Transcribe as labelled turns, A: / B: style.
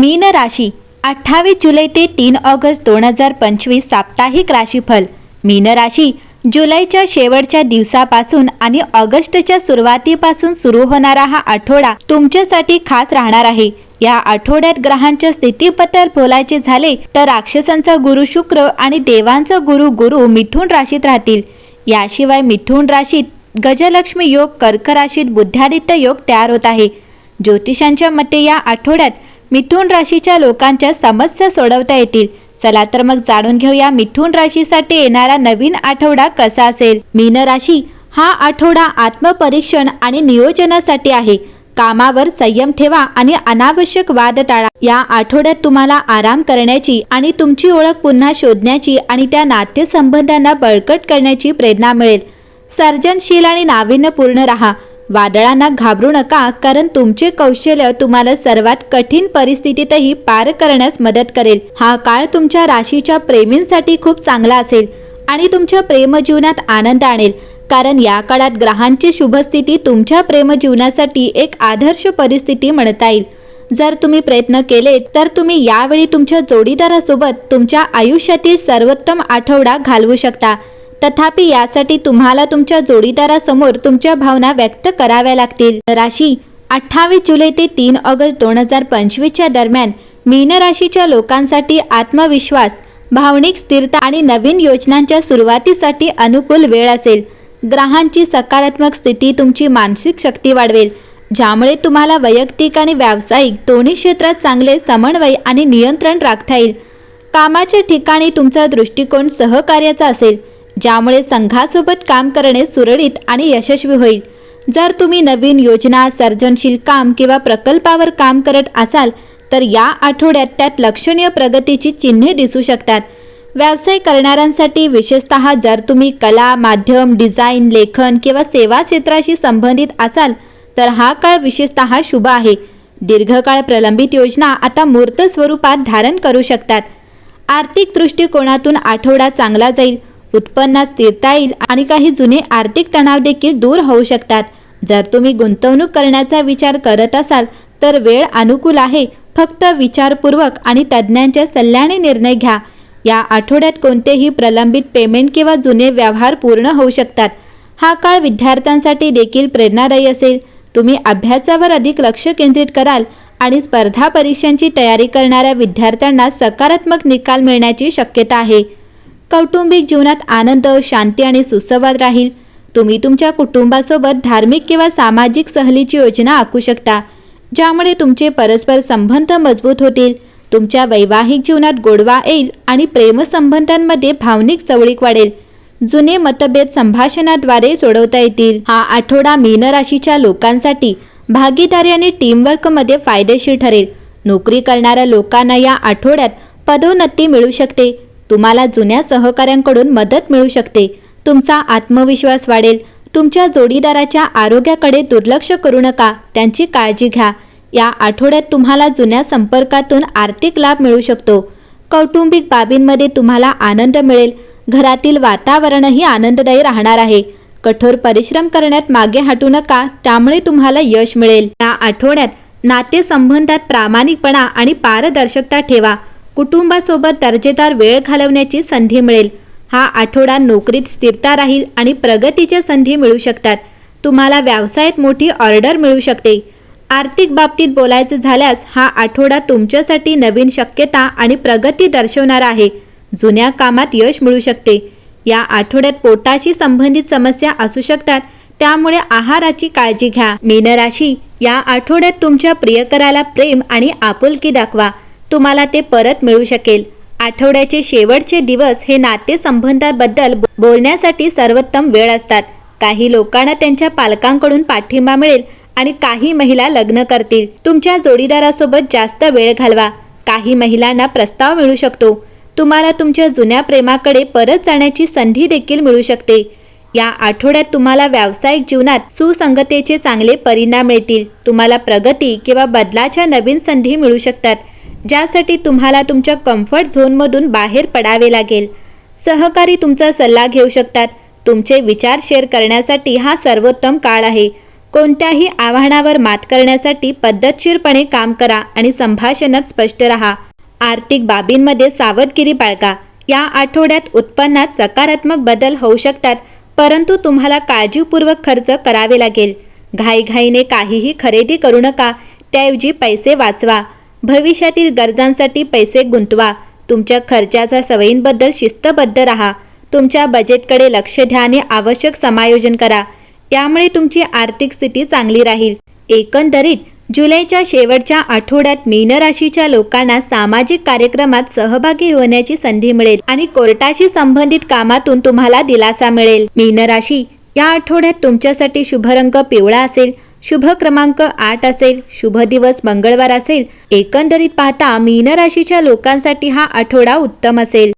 A: मीन राशी अठ्ठावीस जुलै ते तीन ऑगस्ट दोन हजार पंचवीस साप्ताहिक राशीफल. मीन राशी जुलैच्या शेवटच्या दिवसापासून आणि ऑगस्टच्या सुरुवातीपासून सुरू होणारा हा आठवडा तुमच्यासाठी खास राहणार आहे. या आठवड्यात ग्रहांच्या स्थितीबद्दल बोलायचे झाले तर राक्षसांचा गुरु शुक्र आणि देवांचा गुरु गुरु मिथुन राशीत राहतील. याशिवाय मिथुन राशीत गजलक्ष्मी योग कर्क राशीत बुद्धादित्य योग तयार होत आहे. ज्योतिषांच्या मते या आठवड्यात मिथुन राशीच्या लोकांच्या समस्या सोडवता येतील. चला तर मग जाणून घेऊया मिथुन राशीसाठी येणारा नवीन आठवडा कसा असेल. मीन राशी हा आठवडा आत्मपरीक्षण आणि नियोजनासाठी आहे. कामावर संयम ठेवा आणि अनावश्यक वाद टाळा. या आठवड्यात तुम्हाला आराम करण्याची आणि तुमची ओळख पुन्हा शोधण्याची आणि त्या नातेसंबंधांना बळकट करण्याची प्रेरणा मिळेल. सर्जनशील आणि नाविन्यपूर्ण राहा. वादळांना घाबरू नका कारण तुमचे कौशल्य तुम्हाला सर्वात कठीण परिस्थितीतही पार करण्यास मदत करेल. हा काळ तुमच्या राशीच्या प्रेमींसाठी खूप चांगला असेल आणि तुमच्या प्रेमजीवनात आनंद आणेल. कारण या काळात ग्रहांची शुभस्थिती तुमच्या प्रेमजीवनासाठी एक आदर्श परिस्थिती म्हणता येईल. जर तुम्ही प्रयत्न केले तर तुम्ही यावेळी तुमच्या जोडीदारासोबत तुमच्या आयुष्यातील सर्वोत्तम आठवडा घालवू शकता. तथापि यासाठी तुम्हाला तुमच्या जोडीदारासमोर तुमच्या भावना व्यक्त कराव्या लागतील. राशी अठ्ठावीस जुलै ते तीन ऑगस्ट दोन हजार पंचवीसच्या दरम्यान मीन राशीच्या लोकांसाठी आत्मविश्वास भावनिक स्थिरता आणि नवीन योजनांच्या सुरुवातीसाठी अनुकूल वेळ असेल. ग्रहांची सकारात्मक स्थिती तुमची मानसिक शक्ती वाढवेल ज्यामुळे तुम्हाला वैयक्तिक आणि व्यावसायिक दोन्ही क्षेत्रात चांगले समन्वय आणि नियंत्रण राखता येईल. कामाच्या ठिकाणी तुमचा दृष्टिकोन सहकार्याचा असेल ज्यामुळे संघासोबत काम करणे सुरळीत आणि यशस्वी होईल. जर तुम्ही नवीन योजना सर्जनशील काम किंवा प्रकल्पावर काम करत असाल तर या आठवड्यात त्यात लक्षणीय प्रगतीची चिन्हे दिसू शकतात. व्यवसाय करणाऱ्यांसाठी विशेषतः जर तुम्ही कला माध्यम डिझाईन लेखन किंवा सेवा क्षेत्राशी संबंधित असाल तर हा काळ विशेषतः शुभ आहे. दीर्घकाळ प्रलंबित योजना आता मूर्त स्वरूपात धारण करू शकतात. आर्थिक दृष्टिकोनातून आठवडा चांगला जाईल. उत्पन्नात स्थिरता येईल आणि काही जुने आर्थिक तणाव देखील दूर होऊ शकतात. जर तुम्ही गुंतवणूक करण्याचा विचार करत असाल तर वेळ अनुकूल आहे. फक्त विचारपूर्वक आणि तज्ज्ञांच्या सल्ल्याने निर्णय घ्या. या आठवड्यात कोणतेही प्रलंबित पेमेंट किंवा जुने व्यवहार पूर्ण होऊ शकतात. हा काळ विद्यार्थ्यांसाठी देखील प्रेरणादायी असेल. तुम्ही अभ्यासावर अधिक लक्ष केंद्रित कराल आणि स्पर्धा परीक्षांची तयारी करणाऱ्या विद्यार्थ्यांना सकारात्मक निकाल मिळण्याची शक्यता आहे. कौटुंबिक जीवनात आनंद शांती आणि सुसंवाद राहील. तुम्ही तुमच्या कुटुंबासोबत धार्मिक किंवा सामाजिक सहलीची योजना आखू शकता ज्यामुळे तुमचे परस्पर संबंध मजबूत होतील. तुमच्या वैवाहिक जीवनात गोडवा येईल आणि प्रेमसंबंधांमध्ये भावनिक चवळीक वाढेल. जुने मतभेद संभाषणाद्वारे सोडवता येतील. हा आठवडा मीन राशीच्या लोकांसाठी भागीदारी आणि टीमवर्कमध्ये फायदेशीर ठरेल. नोकरी करणाऱ्या लोकांना या आठवड्यात पदोन्नती मिळू शकते. तुम्हाला जुन्या सहकाऱ्यांकडून मदत मिळू शकते. तुमचा आत्मविश्वास वाढेल. तुमच्या जोडीदाराच्या आरोग्याकडे दुर्लक्ष करू नका. त्यांची काळजी घ्या. या आठवड्यात तुम्हाला जुन्या संपर्कातून आर्थिक लाभ मिळू शकतो. कौटुंबिक बाबींमध्ये तुम्हाला आनंद मिळेल. घरातील वातावरणही आनंददायी राहणार आहे. कठोर परिश्रम करण्यात मागे हटू नका. त्यामुळे तुम्हाला यश मिळेल. या आठवड्यात नातेसंबंधात प्रामाणिकपणा आणि पारदर्शकता ठेवा. कुटुंबासोबत दर्जेदार वेळ घालवण्याची संधी मिळेल. हा आठवडा नोकरीत स्थिरता राहील आणि प्रगतीच्या संधी मिळू शकतात. तुम्हाला व्यवसायात मोठी ऑर्डर मिळू शकते. आर्थिक बाबतीत बोलायचं झाल्यास हा आठवडा तुमच्यासाठी नवीन शक्यता आणि प्रगती दर्शवणारा आहे. जुन्या कामात यश मिळू शकते. या आठवड्यात पोटाशी संबंधित समस्या असू शकतात. त्यामुळे आहाराची काळजी घ्या. मीनराशी या आठवड्यात तुमच्या प्रियकराला प्रेम आणि आपुलकी दाखवा. तुम्हाला ते परत मिळू शकेल. आठवड्याचे शेवटचे दिवस हे नातेसंबंधाबद्दल बोलण्यासाठी सर्वोत्तम वेळ असतात. काही लोकांना त्यांच्या पालकांकडून पाठिंबा मिळेल आणि काही महिला लग्न करतील. तुमच्या जोडीदारासोबत जास्त वेळ घालवा. काही महिलांना प्रस्ताव मिळू शकतो. तुम्हाला तुमच्या जुन्या प्रेमाकडे परत जाण्याची संधी देखील मिळू शकते. या आठवड्यात तुम्हाला व्यावसायिक जीवनात सुसंगतेचे चांगले परिणाम मिळतील. तुम्हाला प्रगती किंवा बदलाच्या नवीन संधी मिळू शकतात. ज्यासाठी तुम्हाला तुमच्या कम्फर्ट झोनमधून बाहेर पडावे लागेल. सहकारी तुमचा सल्ला घेऊ शकतात. तुमचे विचार शेअर करण्यासाठी हा सर्वोत्तम काळ आहे. कोणत्याही आव्हानावर मात करण्यासाठी पद्धतशीरपणे काम करा आणि संभाषणात स्पष्ट राहा. आर्थिक बाबींमध्ये सावधगिरी बाळगा. या आठवड्यात उत्पन्नात सकारात्मक बदल होऊ शकतात परंतु तुम्हाला काळजीपूर्वक खर्च करावे लागेल. घाईघाईने काहीही खरेदी करू नका त्याऐवजी पैसे वाचवा. भविष्यातील गरजांसाठी पैसे गुंतवा. तुमच्या खर्चाच्या सवयींबद्दल शिस्तबद्ध राहा. तुमच्या बजेटकडे लक्ष द्या आणि आवश्यक समायोजन करा. त्यामुळे तुमची आर्थिक स्थिती चांगली राहील. एकंदरीत जुलैच्या शेवटच्या आठवड्यात मीन राशीच्या लोकांना सामाजिक कार्यक्रमात सहभागी होण्याची संधी मिळेल आणि कोर्टाशी संबंधित कामातून तुम्हाला दिलासा मिळेल. मीन राशी या आठवड्यात तुमच्यासाठी शुभ रंग पिवळा असेल. शुभ क्रमांक आठ असेल शुभ दिवस मंगळवार असेल एकंदरीत पाहता मीन राशीच्या लोकांसाठी हा आठवडा उत्तम असेल.